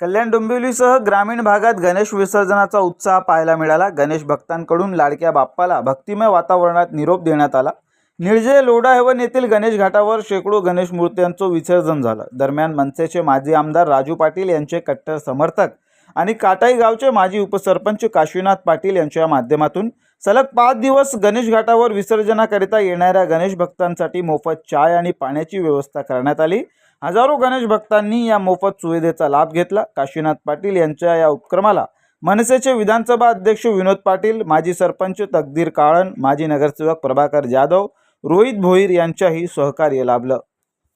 कल्याण डोंबिवलीसह ग्रामीण भागात गणेश विसर्जनाचा उत्साह पाहायला मिळाला. गणेश भक्तांकडून लाडक्या बाप्पाला भक्तिमय वातावरणात निरोप देण्यात आला. निळजे लोढा हेवन येथील गणेश घाटावर शेकडो गणेश मूर्त्यांचं विसर्जन झालं. दरम्यान मनसेचे माजी आमदार राजू पाटील यांचे कट्टर समर्थक आणि काटाई गावचे माजी उपसरपंच काशीनाथ पाटील यांच्या माध्यमातून सलग पाच दिवस गणेश घाटावर विसर्जनाकरिता येणाऱ्या गणेश भक्तांसाठी मोफत चाय आणि पाण्याची व्यवस्था करण्यात आली. हजारो गणेश भक्तांनी या मोफत सुविधेचा लाभ घेतला. काशीनाथ पाटील यांच्या या उपक्रमाला मनसेचे विधानसभा अध्यक्ष विनोद पाटील माजी सरपंच तकदीर काळण माजी नगरसेवक प्रभाकर जाधव रोहित भोईर यांच्याही सहकार्य लाभलं.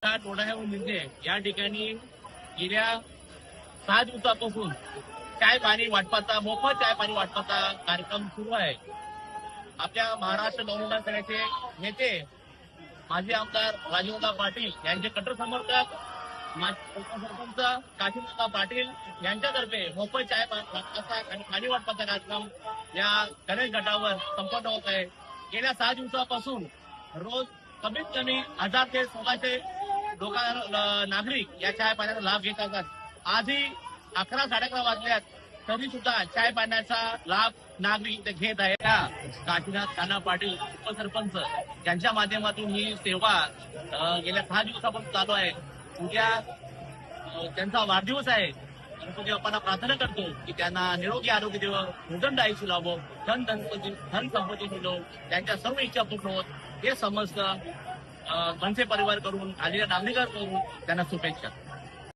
या म्हणजे ठिकाणी गेल्या सहा दिवसापासून चाय पाणी वाटपाचा मोफत चाय पाणी वाटपाचा कार्यक्रम सुरू आहे. आपल्या महाराष्ट्र नवनिर्माण सेनेचे नेते माजी आमदार राजीवदा पाटील यांचे कट्टर समर्थक उपसरपंच काशीनाथा पाटील यांच्यातर्फे मोफत चाय वाटपाचा आणि पाणी वाटपाचा कार्यक्रम या गणेश घाटावर संपन्न होत आहे. गेल्या सहा दिवसापासून रोज कमीत कमी हजार ते सोळाशे लोक नागरिक या चाय पाण्याचा लाभ घेत असतात. आजही अकरा साडे अकरा वाजल्यात तरी सुद्धा चाय पाण्याचा लाभ नागरिक इथे घेत आहे काशीनाथ काना पाटील उपसरपंच यांच्या माध्यमातून ही सेवा गेल्या सहा दिवसापासून चालू आहे. उद्या त्यांचा वाढदिवस आहे. गणपती बाप्पांना प्रार्थना करतो की त्यांना निरोगी आरोग्य देव भोजन आयुष्य लाभो धन धनपती धन संपत्ती मिळो. त्यांच्या सर्व इच्छा पूर्ण होत. हे समजतं मनसे परिवार करून आलेल्या नागरिकांकडून त्यांना शुभेच्छा.